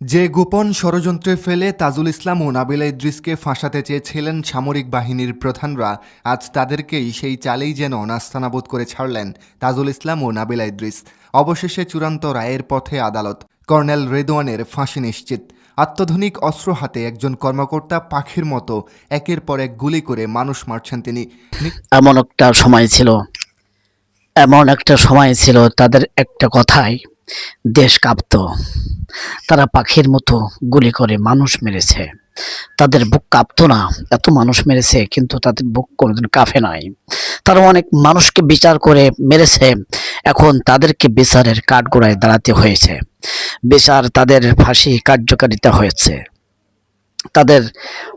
যে গোপন ষড়যন্ত্রে ফেলে তাজুল ইসলাম ও নাবিলা ইদ্রিসকে ফাঁসাতে চেয়েছিলেন সামরিক বাহিনীর প্রধানরা, আজ তাদেরকেই সেই চালেই যেন নাস্তানাবুদ করে ছাড়লেন তাজুল ইসলাম ও নাবিলা ইদ্রিস। অবশেষে চূড়ান্ত রায়ের পথে আদালত, কর্নেল রেদওয়ানের ফাঁসি নিশ্চিত। আত্মধুনিক অস্ত্র হাতে একজন কর্মকর্তা পাখির মতো একের পর এক গুলি করে মানুষ মারছেন তিনি। এমন একটা সময় ছিল, এমন একটা সময় ছিল, তাদের একটা কথাই দেশ কাঁপত। তারা পাখির মতো গুলি করে মানুষ মেরেছে। তাদের বুক কাঁপতো না, এত মানুষ মেরেছে, কিন্তু তাদের বুক কোনোদিন কাঁপে নাই। তারা অনেক মানুষকে বিচার করে মেরেছে, এখন তাদেরকে বিচারের কাঠগোড়ায় দাঁড়াতে হয়েছে। বিচার তাদের ফাঁসি কার্যকারিতা হয়েছে। তাদের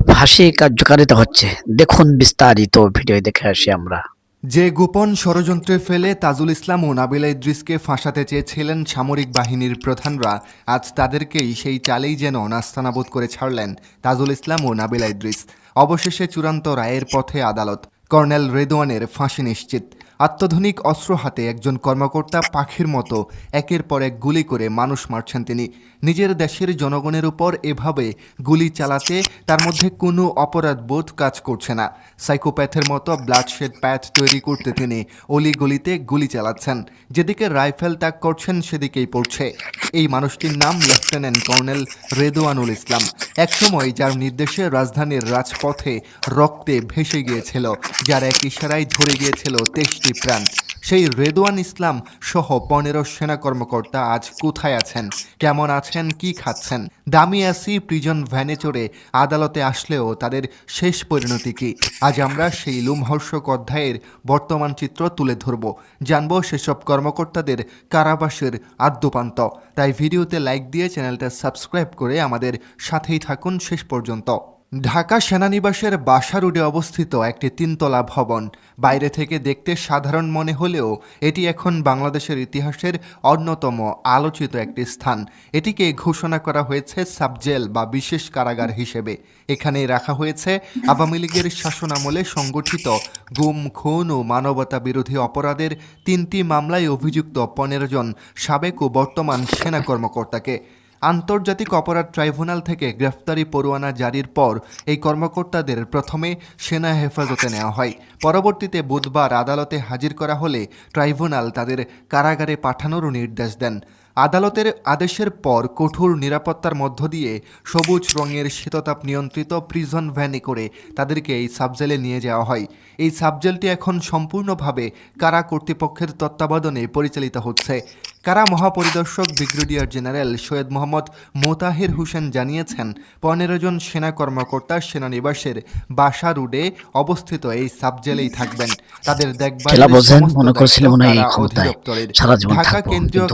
ফাঁসি কার্যকারিতা হচ্ছে, দেখুন বিস্তারিত ভিডিও দেখে আসি আমরা। যে গোপন ষড়যন্ত্রে ফেলে তাজুল ইসলাম ও নাবিলা ইদ্রিসকে ফাঁসাতে চেয়েছিলেন সামরিক বাহিনীর প্রধানরা, আজ তাদেরকেই সেই চালেই যেন নাস্তানাবুদ করে ছাড়লেন তাজুল ইসলাম ও নাবিলা ইদ্রিস। অবশেষে চূড়ান্ত রায়ের পথে আদালত কর্নেল রেদওয়ানের ফাঁসি নিশ্চিত। আত্মধুনিক অস্ত্র হাতে একজন কর্মকর্তা পাখির মতো একের পর এক গুলি করে মানুষ মারছেন তিনি। নিজের দেশের জনগণের উপর এভাবে গুলি চালাতে তার মধ্যে কোনো অপরাধ বোধ কাজ করছে না। সাইকোপ্যাথের মতো ব্লাডশেড প্যাথ তৈরি করতে তিনি অলিগলিতে গুলি চালাচ্ছেন। যেদিকে রাইফেল ত্যাগ করছেন, সেদিকেই পড়ছে। এই মানুষটির নাম লেফটেন্যান্ট কর্নেল রেদোয়ানুল ইসলাম। একসময় যার নির্দেশে রাজধানীর রাজপথে রক্তে ভেসে গিয়েছিল, যার এক ইশারায় ঝরে গিয়েছিল তেষ্টি প্রাণ। সেই রেদওয়ান ইসলাম সহ পনেরো সেনা কর্মকর্তা আজ কোথায় আছেন? কেমন আছেন? কি খাচ্ছেন? দামি আসি প্রিজন ভ্যানে চড়ে আদালতে আসলেও তাদের শেষ পরিণতি কি? আজ আমরা সেই লুমহর্ষক অধ্যায়ের বর্তমান চিত্র তুলে ধরব। জানব সেসব কর্মকর্তাদের কারাবাসের আদ্যপান্ত। তাই ভিডিওতে লাইক দিয়ে চ্যানেলটা সাবস্ক্রাইব করে আমাদের সাথেই থাকুন শেষ পর্যন্ত। ঢাকা সেনানিবাসের বাসা রোডে অবস্থিত একটি তিনতলা ভবন। বাইরে থেকে দেখতে সাধারণ মনে হলেও এটি এখন বাংলাদেশের ইতিহাসের অন্যতম আলোচিত একটি স্থান। এটিকে ঘোষণা করা হয়েছে সাবজেল বা বিশেষ কারাগার হিসেবে। এখানে রাখা হয়েছে আওয়ামী লীগের শাসনামলে সংগঠিত গুম, খুন ও মানবতা বিরোধী অপরাধের তিনটি মামলায় অভিযুক্ত পনেরো জন সাবেক ও বর্তমান সেনা কর্মকর্তাকে। আন্তর্জাতিক অপরাধ ট্রাইব্যুনাল থেকে গ্রেফতারি পরোয়ানা জারির পর এই কর্মকর্তাদের প্রথমে সেনা হেফাজতে নেওয়া হয়। পরবর্তীতে বুধবার আদালতে হাজির করা হলে ট্রাইব্যুনাল তাদের কারাগারে পাঠানোরও নির্দেশ দেন। আদালতের আদেশের পর কঠোর নিরাপত্তার মধ্য দিয়ে সবুজ রঙের শীততাপ নিয়ন্ত্রিত প্রিজন ভ্যানে করে তাদেরকে এই সাবজেলে নিয়ে যাওয়া হয়। এই সাবজেলটি এখন সম্পূর্ণভাবে কারা কর্তৃপক্ষের তত্ত্বাবধানে পরিচালিত হচ্ছে। কারা মহাপরিদর্শক ব্রিগেডিয়ার জেনারেল সৈয়দ মোহাম্মদ মোতাহির হোসেন জানিয়েছেন পনেরো জন সেনা কর্মকর্তা সেনানিবাসের বাসা রুডে অবস্থিত এই সাবজেলেই থাকবেন। তাদের দেখভাল ঢাকা কেন্দ্রীয়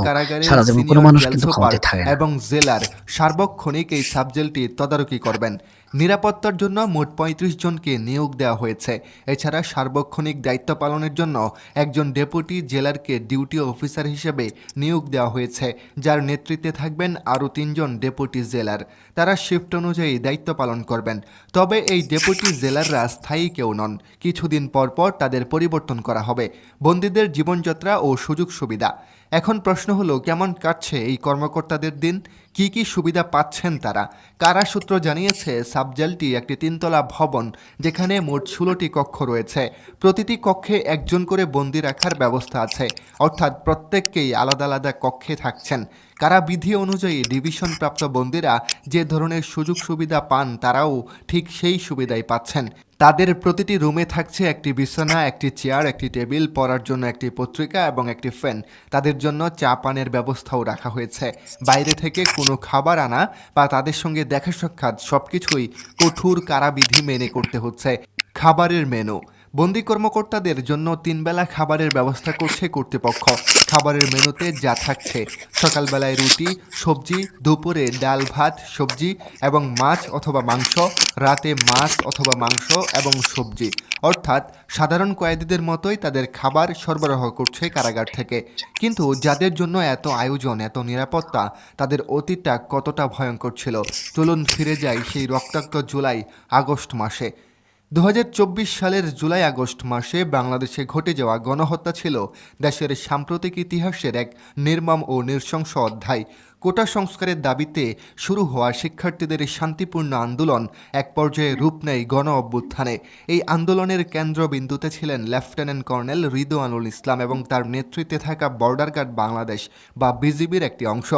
সিনিয়র না। এবং জেলার সার্বক্ষণিক এই সাবজেলটি তদারকি করবেন। নিরাপত্তার জন্য মোট পঁয়ত্রিশ জনকে নিয়োগ দেওয়া হয়েছে। এছাড়া সার্বক্ষণিক দায়িত্ব পালনের জন্য একজন ডেপুটি জেলারকে ডিউটি অফিসার হিসেবে নিয়োগ দেওয়া হয়েছে, যার নেতৃত্বে থাকবেন আরও তিনজন ডেপুটি জেলার। তারা শিফট অনুযায়ী দায়িত্ব পালন করবেন। তবে এই ডেপুটি জেলাররা স্থায়ী কেউ নন। কিছুদিন পর পর তাদের পরিবর্তন করা হবে। বন্দীদের জীবনযাত্রা ও সুযোগ সুবিধা। এখন প্রশ্ন হলো, কেমন কাটছে এই কর্মকর্তাদের দিন? কি কি সুবিধা পাচ্ছেন তারা? কারা সূত্র জানিয়েছে, সাবজেলটি একটি তিনতলা ভবন যেখানে মোট ষোলোটি কক্ষ রয়েছে। প্রতিটি কক্ষে একজন করে বন্দি রাখার ব্যবস্থা আছে। অর্থাৎ প্রত্যেককেই আলাদা আলাদা কক্ষে থাকছেন। কারা বিধি অনুযায়ী ডিভিশন প্রাপ্ত বন্দিরা যে ধরনের সুযোগ সুবিধা পান তারাও ঠিক সেই সুবিধাই পাচ্ছেন। তাদের প্রতিটি রুমে থাকছে একটি বিছানা, একটি চেয়ার, একটি টেবিল, পড়ার জন্য একটি পত্রিকা এবং একটি ফ্যান। তাদের জন্য চা পানের ব্যবস্থাও রাখা হয়েছে। বাইরে থেকে কোনো খাবার আনা বা তাদের সঙ্গে দেখা সাক্ষাৎ সবকিছুই কঠোর কারাবিধি মেনে করতে হচ্ছে। খাবারের মেনু বন্দি কর্মকর্তাদের জন্য তিনবেলা খাবারের ব্যবস্থা করছে কর্তৃপক্ষ। খাবারের মেনুতে যা থাকছে। সকালবেলায় রুটি, সবজি, দুপুরে ডাল ভাত, সবজি এবং মাছ অথবা মাংস, রাতে মাছ অথবা মাংস এবং সবজি। অর্থাৎ সাধারণ কয়েদিদের মতোই তাদের খাবার সরবরাহ করছে কারাগার থেকে। কিন্তু যাদের জন্য এত আয়োজন, এত নিরাপত্তা, তাদের অতীতটা কতটা ভয়ঙ্কর ছিল? চলুন ফিরে যাই সেই রক্তাক্ত জুলাই, আগস্ট মাসে। দু হাজার চব্বিশ সালের জুলাই আগস্ট মাসে বাংলাদেশে ঘটে যাওয়া গণহত্যা ছিল দেশের সাম্প্রতিক ইতিহাসের এক নির্মম ও নৃশংস অধ্যায়। কোটা সংস্কারের দাবিতে শুরু হওয়া শিক্ষার্থীদের শান্তিপূর্ণ আন্দোলন এক পর্যায়ে রূপ নেয় গণ অভ্যুত্থানে এই আন্দোলনের কেন্দ্রবিন্দুতে ছিলেন লেফটেন্যান্ট কর্নেল রিদোয়ানুল ইসলাম এবং তার নেতৃত্বে থাকা বর্ডার গার্ড বাংলাদেশ বা বিজিবির একটি অংশ।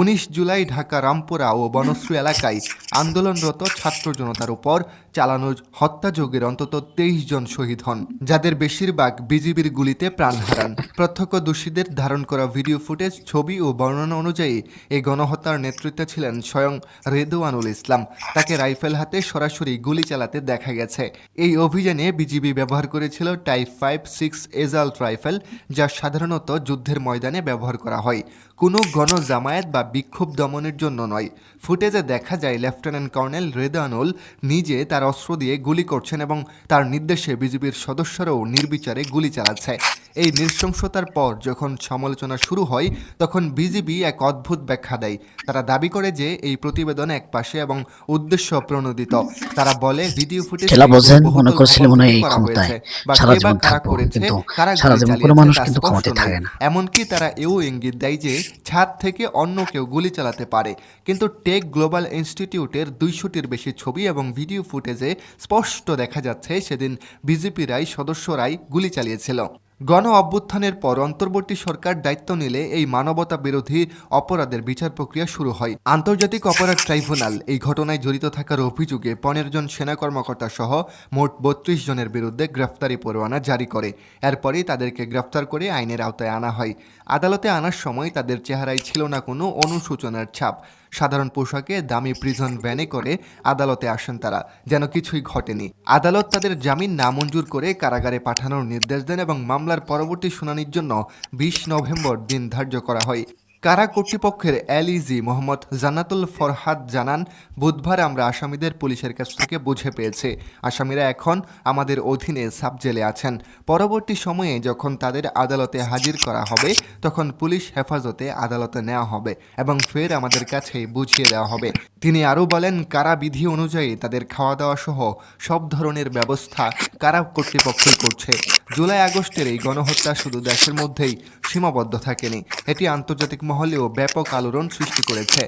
উনিশ জুলাই ঢাকা, রামপুরা ও বনশ্রী এলাকায় আন্দোলনরত ছাত্র জনতার উপর চালানো হত্যাযোগের অন্তত তেইশ জন শহীদ হন, যাদের বেশিরভাগ বিজিবির গুলিতে প্রাণ হারান। প্রত্যক্ষদর্শীদের ধারণ করা ভিডিও ফুটেজ, ছবি ও বর্ণনা অনুযায়ী এই গণহত্যার নেতৃত্বে ছিলেন স্বয়ং রেদওয়ানুল ইসলাম। তাকে রাইফেল হাতে সরাসরি গুলি চালাতে দেখা গেছে। এই অভিযানে বিজিবি ব্যবহার করেছিল type five, six assault rifle, যা সাধারণত যুদ্ধের ময়দানে ব্যবহার করা হয়। কোনো গণ জামায়াত বা বিক্ষোভ দমনের জন্য নয়। ফুটেজে দেখা যায় লেফটেন্যান্ট কর্নেল রেদানুল নিজে তার অস্ত্র দিয়ে গুলি করছেন এবং তার নির্দেশে বিজিবির সদস্যরাও নির্বিচারে গুলি চালাচ্ছে। এই নৃশংসতার পর যখন সমালোচনা শুরু হয় তখন বিজিবি এক অদ্ভুত ব্যাখ্যা দেয়। তারা দাবি করে যে এই প্রতিবেদন এক পাশে এবং উদ্দেশ্য প্রণোদিত। তারা বলে ভিডিও ফুটেজ খেলা বোঝেন মনে করছিল মনে হয় এই ক্ষমতায় সারা জীবন থাকব কিন্তু সারা জীবন কোনো মানুষ কিন্তু ক্ষমতায় থাকে না। এমনকি তারা এও ইঙ্গিত দেয় যে ছাদ থেকে অন্য কেউ গুলি চালাতে পারে। কিন্তু টেক গ্লোবাল ইনস্টিটিউটের দুইশোটির বেশি ছবি এবং ভিডিও ফুটেজে স্পষ্ট দেখা যাচ্ছে সেদিন বিজেপি বিজেপিরাই সদস্যরাই গুলি চালিয়েছিল। গণ অভ্যুত্থানের পর অন্তর্বর্তী সরকার দায়িত্ব নিলে এই মানবতা বিরোধী অপরাধের বিচার প্রক্রিয়া শুরু হয়। আন্তর্জাতিক অপরাধ ট্রাইব্যুনাল এই ঘটনায় জড়িত থাকার অভিযোগে পনেরো জন সেনা কর্মকর্তা সহ মোট বত্রিশ জনের বিরুদ্ধে গ্রেফতারি পরোয়ানা জারি করে। এরপরই তাদেরকে গ্রেফতার করে আইনের আওতায় আনা হয়। আদালতে আনার সময় তাদের চেহারায় ছিল না কোনো অনুসূচনার ছাপ। সাধারণ পোশাকে দামি প্রিজন ভ্যানে করে আদালতে আসেন তারা, যেন কিছুই ঘটেনি। আদালত তাদের জামিন নামঞ্জুর করে কারাগারে পাঠানোর নির্দেশ দেন এবং মামলার পরবর্তী শুনানির জন্য বিশ নভেম্বর দিন ধার্য করা হয়। কারা কর্তৃপক্ষের এলইজি মোহাম্মদ জান্নাতুল ফরহাদ জানান, বুধবার আমরা আসামিদের পুলিশের কাছ থেকে বুঝে পেয়েছি। আসামিরা এখন আমাদের অধীনে সাব জেলে আছেন। পরবর্তী সময়ে যখন তাদের আদালতে হাজির করা হবে, তখন পুলিশ হেফাজতে আদালতে নেওয়া হবে এবং ফের আমাদের কাছে বুঝিয়ে দেওয়া হবে। তিনি আরও বলেন, কারা বিধি অনুযায়ী তাদের খাওয়া দাওয়া সহ সব ধরনের ব্যবস্থা কারা কর্তৃপক্ষই করছে? জুলাই আগস্টের এই গণহত্যা শুধু দেশের মধ্যেই সীমাবদ্ধ থাকেনি, এটি আন্তর্জাতিক মহলেও ব্যাপক আলোড়ন সৃষ্টি করেছে।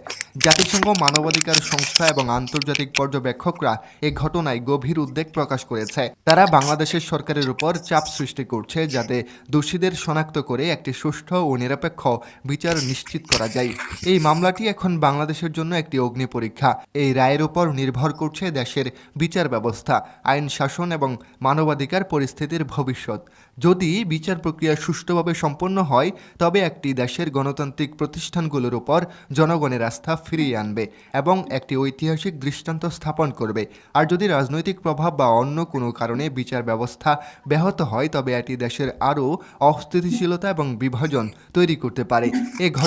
জাতিসংঘ মানবাধিকার সংস্থা এবং আন্তর্জাতিক পর্যবেক্ষকরা এ ঘটনায় গভীর উদ্বেগ প্রকাশ করেছে। তারা বাংলাদেশের সরকারের উপর চাপ সৃষ্টি করছে যাতে দোষীদের শনাক্ত করে একটি সুষ্ঠু ও নিরপেক্ষ বিচার নিশ্চিত করা যায়। এই মামলাটি এখন বাংলাদেশের জন্য একটি অগ্নি পরীক্ষা। এই রায়ের উপর নির্ভর করছে দেশের বিচার ব্যবস্থা, আইন শাসন এবং মানবাধিকার পরিস্থিতির ভবিষ্যৎ। যদি বিচার প্রক্রিয়া সুষ্ঠুভাবে সম্পন্ন হয়, তবে একটি দেশের গণতান্ত্রিক প্রতিষ্ঠানগুলোর উপর জনগণের আস্থা ফিরিয়ে আনবে এবং একটি ঐতিহাসিক দৃষ্টান্ত স্থাপন করবে। আর যদি রাজনৈতিক প্রভাব বা অন্য কোনো কারণে বিচার ব্যবস্থা ব্যাহত হয়, তবে এটি দেশের আরও অস্থিতিশীলতা এবং বিভাজন তৈরি করতে পারে। এ